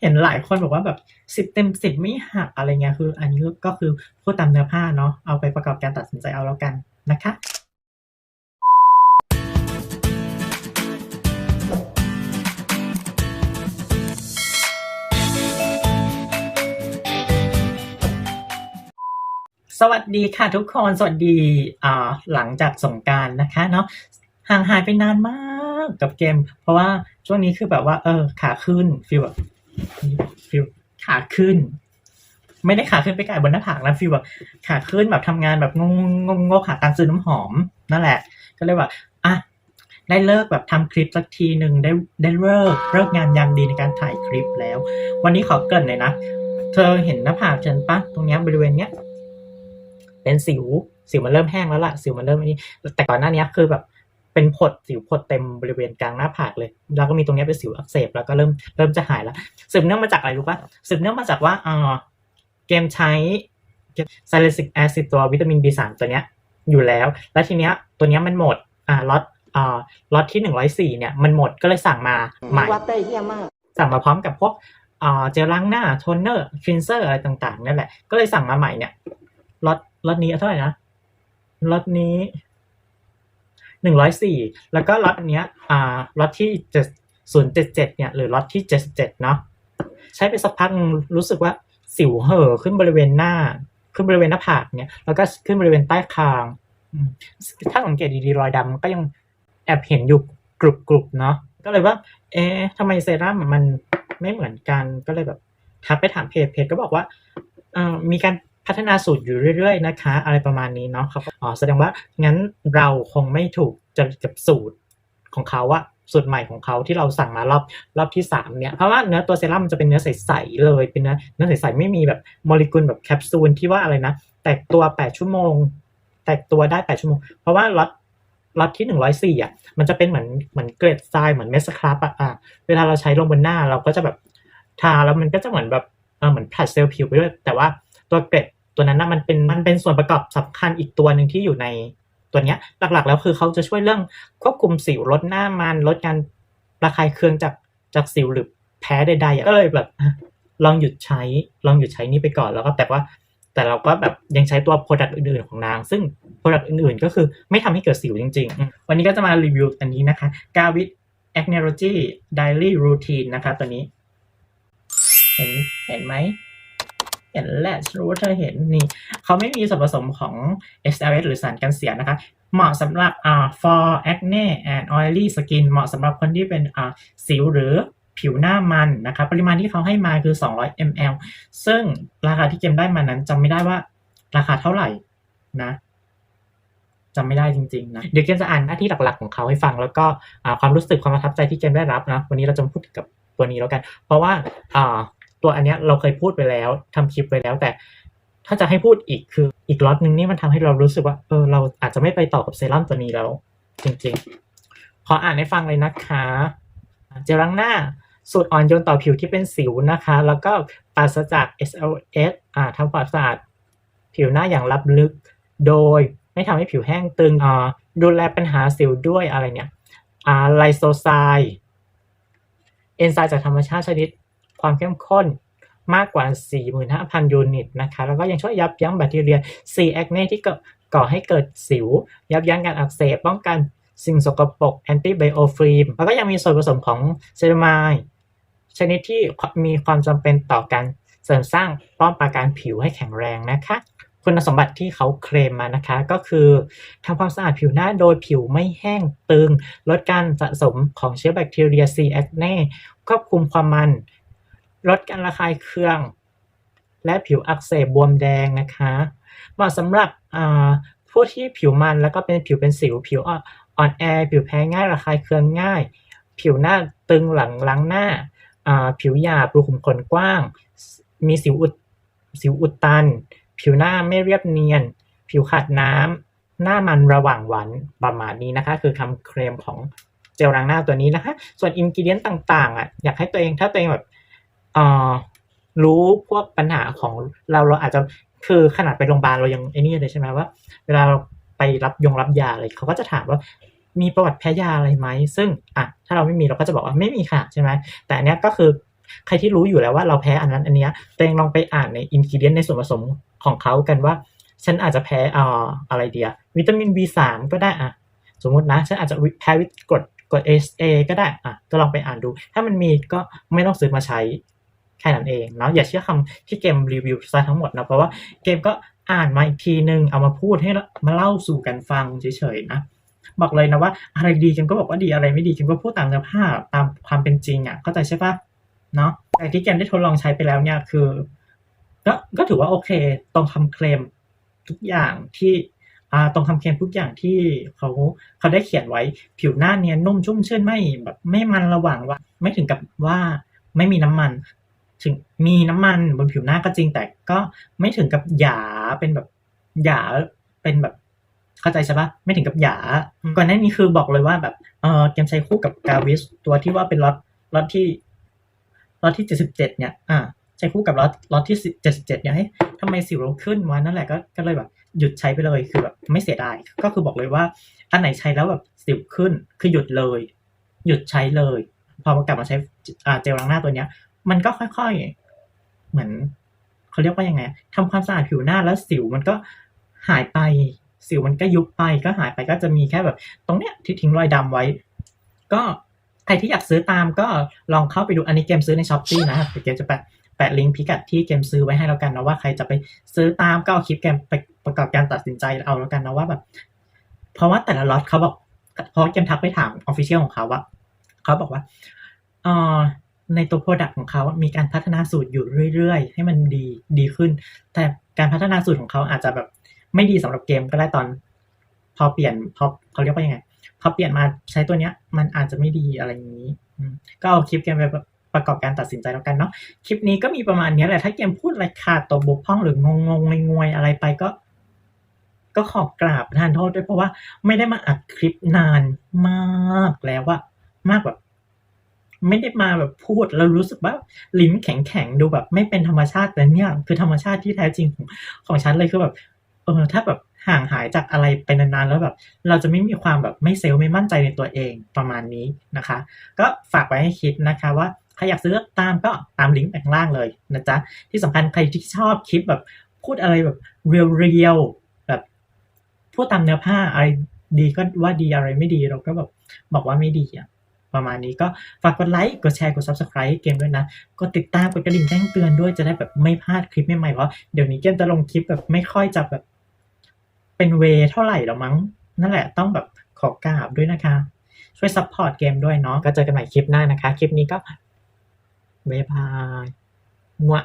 เห็นหลายคนบอกว่าแบบสิบเต็มสิบไม่หักอะไรเงี้ยคือ อันนี้ก็คือพูดตามเนื้อผ้าเนาะเอาไปประกอบการตัดสินใจเอาแล้วกันนะคะสวัสดีค่ะทุกคน สวัสดีหลังจากสงการนะคะเนาะห่างหายไปนานมากกับเกม เพราะว่าช่วงนี้คือแบบว่าเออขาขึ้นฟีลแบบ ฟีลขาขึ้น ไม่ได้ขาขึ้นไปไกลบนหน้าผากนะฟีลแบบขาขึ้นแบบทำงานแบบงงงงงขาตังค์ซื้อน้ำหอม นั่นแหละ ก็เลยว่าอะได้เลิกแบบทำคลิปสักทีหนึ่งได้ได้เลิกเลิกงานยามดีในการถ่ายคลิปแล้ว วันนี้ขอเกินเลยนะ เธอเห็นหน้าผากฉันปะตรงเนี้ยบริเวณเนี้ยเป็นสิวสิวมันเริ่มแห้งแล้วล่ะ สิวมันเริ่มอันนี้ แต่ก่อนหน้านี้คือแบบ เป็นผดสิวผดเต็มบริเวณกลางหน้าผากเลย แล้วก็มีตรงเนี้ยเป็นสิวอักเสบแล้วก็เริ่มเริ่มจะหายแล้วสืบเนื่องมาจากอะไรรู้ปะสืบเนื่องมาจากว่าเออเกมใช้ซาลิซิกแอซิดตัววิตามิน B3 ตัวเนี้ยอยู่แล้ว แล้วทีเนี้ยตัวเนี้ยมันหมดอ่าล็อตอ่าล็อตที่หนึ่งร้อยสี่เนี่ยมันหมดก็เลยสั่งมาใหม่วัดได้เฮี้ยมาก สั่งมาพร้อมกับพวกอ่าเจลล้างหน้าโทนเนอร์คลีนเซอร์อะไรต่างๆนั่นแหละก็เลยสั่งมาใหม่เนี่ยล็อตล็อตนี้เท่าไหร่นะล็อตนี้ หนึ่งร้อยสี่แล้วก็ล็อตเนี้ยอ่าล็อตที่เจ็ดศูนย์เจ็ดเจ็ดเนี่ยหรือล็อตที่เจ็ดสิบเจ็ดเนาะใช้ไปสักพักรู้สึกว่าสิวเห่อขึ้นบริเวณหน้า ขึ้นบริเวณหน้าผากเนี่ยแล้วก็ขึ้นบริเวณใต้คางถ้าสังเกตดีๆรอยดำก็ยังแอบเห็นอยู่กรุบๆเนาะก็เลยว่า เอ๊ะทำไมเซรั่มมันไม่เหมือนกันก็เลยแบบทักไปถามเพจเพจก็บอกว่าเออมีการ พัฒนาสูตรอยู่เรื่อยๆนะคะ อะไรประมาณนี้เนาะเขาอ๋อแสดงว่างั้นเราคงไม่ถูกจริตกับสูตรของเขาอะสูตรใหม่ของเขาที่เราสั่งมารอบรอบที่สามเนี่ยเพราะว่าเนื้อตัวเซรั่มมันจะเป็นเนื้อใสๆเลยเป็นเนื้อเนื้อใสๆไม่มีแบบโมเลกุลแบบแคปซูลที่ว่าอะไรนะแตกตัวแปดชั่วโมง แตกตัวได้แปดชั่วโมง เพราะว่าล็อตล็อตที่หนึ่งร้อยสี่อะมันจะเป็นเหมือนเหมือนเกรดทรายเหมือนเมสครับอะอะเวลาเราใช้ลงบนหน้าเราก็จะแบบทาแล้วมันก็จะเหมือนแบบเออเหมือนผลัดเซลล์ผิวไปด้วย แต่ว่าตัวเกรด ตัวนั้นนะมันเป็นมันเป็นส่วนประกอบสำคัญอีกตัวหนึ่งที่อยู่ในตัวเนี้ยหลักๆ แล้วคือเขาจะช่วยเรื่องควบคุมสิวลดหน้ามันลดการระคายเคืองจากจากสิวหรือแพ้ใดๆอะก็เลยแบบ ลองหยุดใช้ลองหยุดใช้นี่ไปก่อนแล้วก็แต่ว่า แต่เราก็แบบยังใช้ตัว Product อื่นๆของนาง ซึ่ง Product อื่นๆ ก็คือไม่ทำให้เกิดสิวจริง ๆ วันนี้ก็จะมารีวิวอันนี้นะคะกาวิ a c n e r o g y Daily Routine นะคะตัวนี้ เห็นเห็นไหม เห็นแหละรู้ว่าเธอเห็นนี่เขาไม่มีส่วนผสมของ SLS หรือสารกันเสียนะคะ เหมาะสำหรับอ่า for acne and oily skin เหมาะสำหรับคนที่เป็นอ่าสิวหรือผิวหน้ามันนะคะ ปริมาณที่เขาให้มาคือ 200 ml ซึ่งราคาที่เกมได้มานั้นจำไม่ได้ว่าราคาเท่าไหร่นะจำไม่ได้จริงๆนะเดี๋ยวเกมจะอ่านหน้าที่หลักๆของเขาให้ฟัง แล้วก็อ่าความรู้สึกความประทับใจที่เกมได้รับนะวันนี้เราจะพูดกับตัวนี้แล้วกัน เพราะว่าอ่า ตัวอันเนี้ยเราเคยพูดไปแล้วทำคลิปไปแล้ว แต่ถ้าจะให้พูดอีกคืออีกล็อตหนึ่งนี่มันทำให้เรารู้สึกว่าเออเราอาจจะไม่ไปต่อกับเซรั่มตัวนี้แล้ว จริงๆ ขออ่านให้ฟังเลยนะคะเจลล้างหน้าสูตรอ่อนโยนต่อผิวที่เป็นสิวนะคะ แล้วก็ปราศจาก SLS อ่าทำความสะอาดผิวหน้าอย่างลับลึก โดยไม่ทำให้ผิวแห้งตึงอ่าดูแลปัญหาสิวด้วยอะไรเนี่ยอ่าไลโซไซเอนไซม์จากธรรมชาติชนิด ความเข้มข้นมากกว่า 45,000 ยูนิตนะคะ แล้วก็ยังช่วยยับยั้งแบคทีเรีย C. acne ที่ก่อก่อให้เกิดสิว ยับยั้งการอักเสบ ป้องกันสิ่งสกปรก anti biofilm แล้วก็ยังมีส่วนผสมของเซรามายชนิดที่มีความจำเป็นต่อการเสริมสร้างป้อมปราการผิวให้แข็งแรงนะคะ คุณสมบัติที่เขาเคลมมานะคะ ก็คือทำความสะอาดผิวหน้าโดยผิวไม่แห้งตึง ลดการสะสมของเชื้อแบคทีเรีย C. acne ควบคุมความมัน ลดการระคายเคือง และผิวอักเสบบวมแดงนะคะเหมาะสำหรับผู้ที่ผิวมันแล้วก็เป็นผิวเป็นสิว ผิวอ่อนแอ ผิวแพ้ง่ายระคายเคืองง่าย ผิวหน้าตึงหลังล้างหน้าอ่าผิวหยาบรูขุมขนกว้าง มีสิวอุดสิวอุดตัน ผิวหน้าไม่เรียบเนียน ผิวขาดน้ำหน้ามันระหว่างวันประมาณนี้นะคะ คือคำเคลมของเจลล้างหน้าตัวนี้นะคะ ส่วนอินกิเดียนต่างๆอะอยากให้ตัวเองถ้าตัวเองแบบ เอ่อรู้พวกปัญหาของเราเราอาจจะคือขนาดไปโรงพยาบาลเรายังไอ้นี่เลยใช่ไหมว่า เวลาเราไปรับยงรับยาอะไรเขาก็จะถามว่ามีประวัติแพ้ยาอะไรไหมซึ่งอะถ้าเราไม่มีเราก็จะบอกว่าไม่มีค่ะใช่ไหมแต่อันเนี้ยก็คือใครที่รู้อยู่แล้วว่าเราแพ้อันนั้นอันเนี้ยตัวเองลองไปอ่านในอินกิเดียนในส่วนผสมของเขากันว่า ฉันอาจจะแพ้อ่าอะไรเดียวิตามิน B3 ก็ได้อะสมมตินะฉันอาจจะแพ้วิตกรดกรด SA ก็ได้อะก็ลองไปอ่านดู ถ้ามันมีก็ไม่ต้องซื้อมาใช้ แค่นั้นเองเนาะอย่าเชื่อคำที่เกมรีวิวซะทั้งหมดนะเพราะว่าเกมก็อ่านมาอีกทีนึงเอามาพูดให้มาเล่าสู่กันฟังเฉยๆนะบอกเลยนะว่าอะไรดีเกมก็บอกว่าดีอะไรไม่ดีเกมก็พูดตามเนื้อผ้าตามความเป็นจริงอะเข้าใจใช่ปะเนาะแต่ที่เกมได้ทดลองใช้ไปแล้วเนี่ยคือ ก็ก็ถือว่าโอเคตรงคำเคลมทุกอย่างที่อ่าตรงคำเคลมทุกอย่างที่เขาเขาได้เขียนไว้ผิวหน้าเนียนนุ่มชุ่มชื่นไม่แบบไม่มันระหว่างว่าไม่ถึงกับว่าไม่มีน้ำมัน ถึงมีน้ำมันบนผิวหน้าก็จริง แต่ก็ไม่ถึงกับหยาเป็นแบบหยาเป็นแบบเข้าใจใช่ปะไม่ถึงกับหยา ก่อนหน้านี้คือบอกเลยว่าแบบเออเกมใช้คู่กับกาวิสตัวที่ว่าเป็นล็อตล็อตที่ล็อตที่เจ็ดสิบเจ็ดเนี่ย อ่าใช้คู่กับล็อตล็อตที่เจ็ดสิบเจ็ดเนี่ยเฮ้ยทำไมสิวเราขึ้นวะนั่นแหละก็ก็เลยแบบหยุดใช้ไปเลยคือแบบไม่เสียดายก็คือบอกเลยว่าอันไหนใช้แล้วแบบสิวขึ้นคือหยุดเลย หยุดใช้เลย พอมากลับมาใช้อ่าเจลล้างหน้าตัวเนี้ย มันก็ค่อยๆ เหมือนเขาเรียกว่ายังไงทำความสะอาดผิวหน้าแล้วสิวมันก็หายไปสิวมันก็ยุบไปก็หายไปก็จะมีแค่แบบ ตรงเนี้ยที่ทิ้งรอยดำไว้ ก็ใครที่อยากซื้อตามก็ลองเข้าไปดูอันนี้เกมซื้อในช้อปปี้นะครับเกมจะแปะแปะลิงก์พิกัดที่เกมซื้อไว้ให้แล้วกันนะว่าใครจะไปซื้อตามก็เอาคลิปเกมไปประกอบการตัดสินใจเอาแล้วกันนะว่าแบบเพราะว่าแต่ละล็อตเขาบอกเพราะเกมทักไปถามออฟฟิเชียลของเขาว่าเขาบอกว่าเอ่อ ในตัวโปรดักต์ของเขามีการพัฒนาสูตรอยู่เรื่อยๆ ให้มันดีดีขึ้น แต่การพัฒนาสูตรของเขาอาจจะแบบไม่ดีสำหรับเกมก็ได้ตอน พอเปลี่ยนพอเขาเรียกว่ายังไงพอเปลี่ยนมาใช้ตัวเนี้ย มันอาจจะไม่ดีอะไรอย่างนี้ ก็เอาคลิปเกมไปประกอบการตัดสินใจแล้วกันเนาะคลิปนี้ก็มีประมาณนี้แหละถ้าเกมพูดอะไรขาดตัวบกพร่องหรืองงงงงวยอะไรไปก็ ก็ขอบกราบทานโทษด้วยเพราะว่าไม่ได้มาอัดคลิปนานมากแล้วว่ามากแบบ ไม่ได้มาแบบพูดแล้วรู้สึกว่าลิ้นแข็งแข็งดูแบบ ไม่เป็นธรรมชาติแต่เนี่ยคือธรรมชาติที่แท้จริงของของฉันเลยคือแบบเออถ้าแบบห่างหายจากอะไรไปนานๆแล้วแบบ เราจะไม่มีความแบบไม่เซลล์ไม่มั่นใจในตัวเองประมาณนี้นะคะ ก็ฝากไว้ให้คิดนะคะว่าใครอยากซื้อตามก็ตามลิงก์ข้างล่างเลยนะจ๊ะที่สำคัญใครที่ชอบคลิปแบบพูดอะไรแบบเรียวๆแบบพูดตามเนื้อผ้าอะไรดีก็ว่าดีอะไรไม่ดีเราก็แบบบอกว่าไม่ดีอะ ประมาณนี้ก็ฝากกดไลค์ กดแชร์ กด subscribe เกมด้วยนะ กดติดตาม กดกระดิ่งแจ้งเตือนด้วยจะได้แบบไม่พลาดคลิปใหม่ๆ เพราะเดี๋ยวนี้เกมจะลงคลิปแบบไม่ค่อยจะแบบเป็นเวเท่าไหร่แล้วมั้ง นั่นแหละต้องแบบขอกราบด้วยนะคะ ช่วยซัพพอร์ตเกมด้วยเนาะ ก็เจอกันใหม่คลิปหน้านะคะ คลิปนี้ก็บ๊ายบายมัว